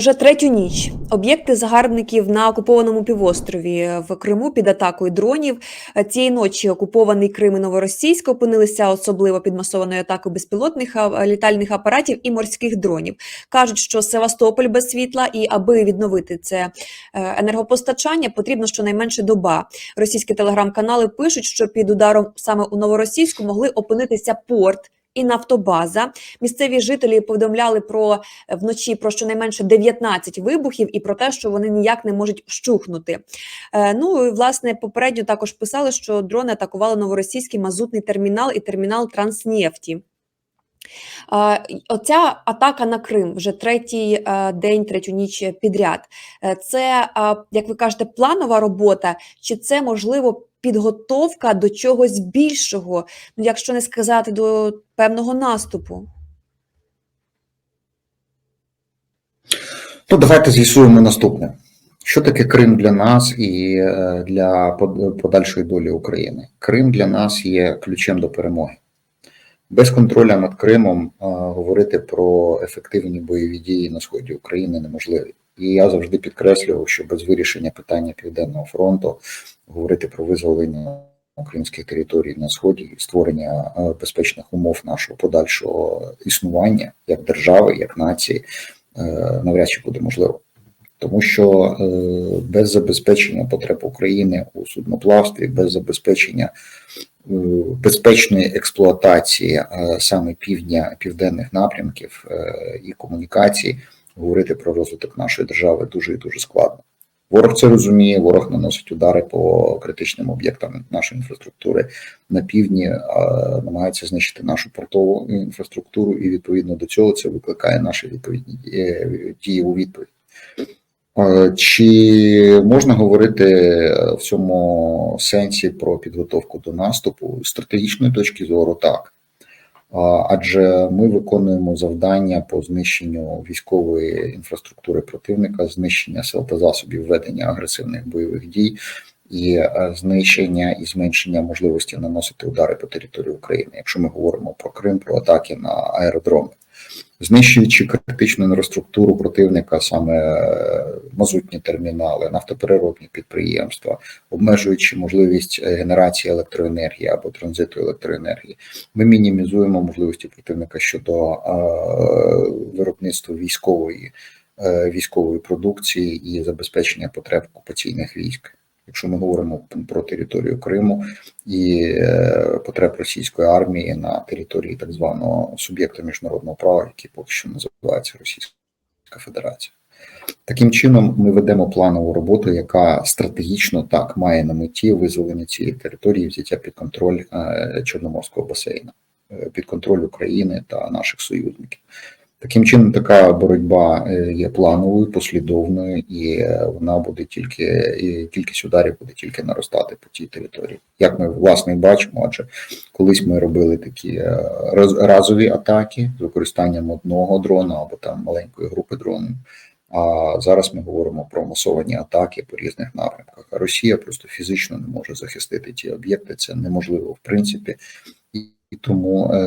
Вже третю ніч об'єкти загарбників на окупованому півострові в Криму під атакою дронів. Цієї ночі окупований Крим і Новоросійськ опинилися особливо під масованою атакою безпілотних літальних апаратів і морських дронів. кажуть, що Севастополь без світла, і аби відновити це е, енергопостачання, потрібно щонайменше доба. Російські телеграм-канали пишуть, що під ударом саме у Новоросійську могли опинитися порт. І нафтобаза місцеві жителі повідомляли про е, вночі про щонайменше 19 вибухів і про те, що вони ніяк не можуть вщухнути. Е, ну і власне попередньо також писали, що дрони атакували новоросійський мазутний термінал і термінал Транснефті. Оця атака на Крим вже третій е, день, третю ніч підряд. Це, як ви кажете, планова робота, чи це можливо підготовка до чогось більшого, ну якщо не сказати до певного наступу? Ну, давайте з'ясуємо наступне. Що таке Крим для нас і е, для подальшої долі України? Крим для нас є ключем до перемоги. Без контролю над Кримом е, говорити про ефективні бойові дії на сході України неможливо. І я завжди підкреслював, що без вирішення питання Південного фронту говорити про визволення українських територій на сході і створення е, безпечних умов нашого подальшого існування як держави, як нації е, навряд чи буде можливо. Тому що е, без забезпечення потреб України у судноплавстві, без забезпечення безпечної експлуатації саме півдня південних напрямків і комунікацій, говорити про розвиток нашої держави дуже і дуже складно. Ворог це розуміє, ворог наносить удари по критичним об'єктам нашої інфраструктури на півдні, е, намагається знищити нашу портову інфраструктуру, і відповідно до цього це викликає наші відповідні е, дії у відповідь. Е, Чи можна говорити в цьому сенсі про підготовку до наступу з стратегічної точки зору? Так. Адже ми виконуємо завдання по знищенню військової інфраструктури противника, знищення сил та засобів ведення агресивних бойових дій і е, знищення і зменшення можливості наносити удари по території України, якщо ми говоримо про Крим, про атаки на аеродроми знищуючи критичну інфраструктуру противника, саме е, мазутні термінали, нафтопереробні підприємства, обмежуючи можливість е, генерації електроенергії або транзиту електроенергії, ми мінімізуємо можливості противника щодо е, виробництва військової військової продукції і забезпечення потреб окупаційних військ. Якщо ми говоримо про територію Криму і е, потреб російської армії на території так званого суб'єкта міжнародного права, який поки що називається Російська Федерація. Таким чином, ми ведемо планову роботу, яка стратегічно так має на меті визволення цієї території, взяття під контроль е, Чорноморського басейну, е, під контроль України та наших союзників. Таким чином, така боротьба е, є плановою, послідовною, і е, вона буде тільки і кількість ударів буде тільки наростати по цій території. Як ми власне бачимо, адже колись ми робили такі е, раз- разові атаки з використанням одного дрона або там маленької групи дронів. А зараз ми говоримо про масовані атаки по різних напрямках. А Росія просто фізично не може захистити ті об'єкти. Це неможливо в принципі, і, тому е,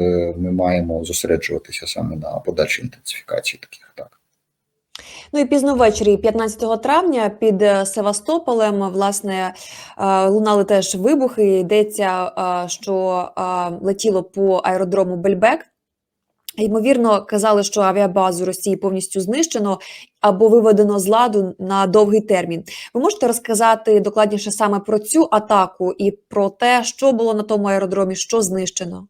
е, ми маємо зосереджуватися саме на подальшій інтенсифікації таких атак. Ну і пізно ввечері, 15 травня, під е, Севастополем, власне, лунали теж вибухи. Йдеться, що летіло по аеродрому Бельбек. Ймовірно, казали, що авіабазу Росії повністю знищено або виведено з ладу на довгий термін. Ви можете розказати докладніше саме про цю атаку і про те, що було на тому аеродромі, що знищено?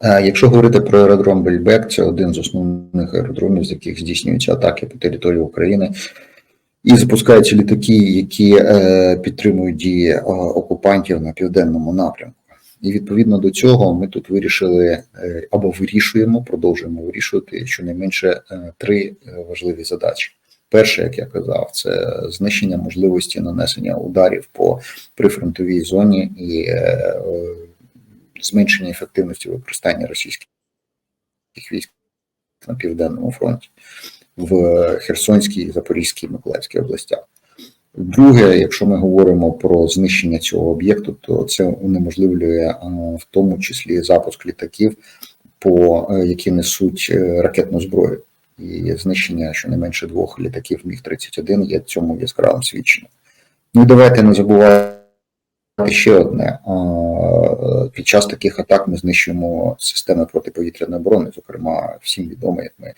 Е, Якщо говорити про аеродром Бельбек, це один з основних аеродромів, з яких здійснюються атаки по території України. І запускаються літаки, які е, підтримують дії е, окупантів на південному напрямку. І відповідно до цього ми тут вирішили е, або вирішуємо, продовжуємо вирішувати щонайменше е, три е, важливі задачі. Перше, як я казав, це знищення можливості нанесення ударів по прифронтовій зоні і зменшення ефективності використання російських військ на південному фронті в Херсонській, Запорізькій, Миколаївській областях. Друге, якщо ми говоримо про знищення цього об'єкту, то це унеможливлює в тому числі запуск літаків, по е, які несуть е, ракетну зброю. і знищення щонайменше двох літаків Міг-31 є цьому яскравим свідченням. Ну і давайте не забувати ще одне. Під час таких атак ми знищуємо системи протиповітряної оборони, зокрема, всім відомо, як ми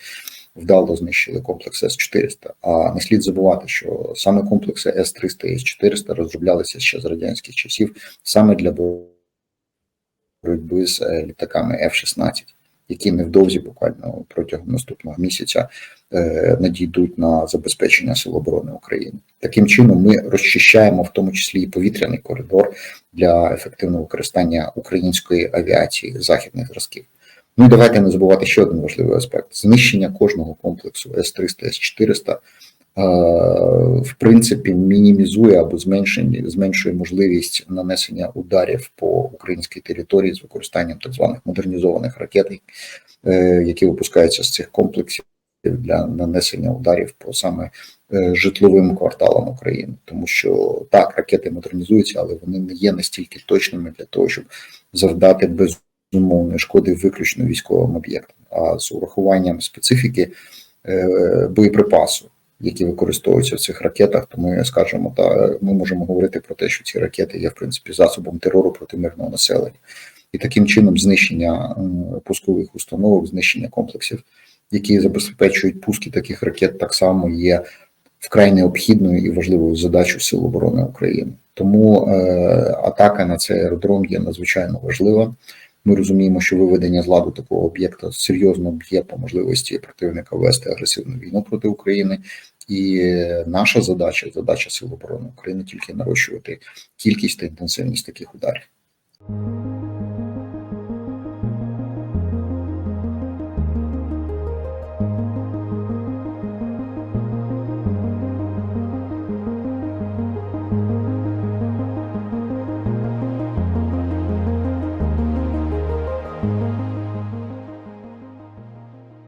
вдало знищили комплекс С-400. А не слід забувати, що саме комплекси С-300 і С-400 розроблялися ще з радянських часів саме для боротьби з е, літаками F-16, які невдовзі, буквально протягом наступного місяця, е, надійдуть на забезпечення Сил оборони України. Таким чином, ми розчищаємо в тому числі і повітряний коридор для ефективного використання української авіації західних зразків. Ну і давайте не забувати ще один важливий аспект: знищення кожного комплексу С-300, С-400 е, в принципі мінімізує або зменшує, зменшує можливість нанесення ударів по українській території з використанням так званих модернізованих ракет, е, які випускаються з цих комплексів для нанесення ударів по саме е, житловим кварталам України, тому що так ракети модернізуються, але вони не є настільки точними для того, щоб завдати безумовної шкоди виключно військовим об'єктам, а з урахуванням специфіки е, боєприпасу. Які використовуються в цих ракетах, то ми скажемо, та ми можемо говорити про те, що ці ракети є в принципі засобом терору проти мирного населення, і таким чином знищення е, пускових установок, знищення комплексів які забезпечують пуски таких ракет, так само є вкрай необхідною і важливою задачою Сил оборони України. Тому е, атака на цей аеродром є надзвичайно важлива. Ми розуміємо, що виведення з ладу такого об'єкта серйозно б'є по можливості противника вести агресивну війну проти України. І наша задача, задача Сил оборони України, тільки нарощувати кількість та інтенсивність таких ударів.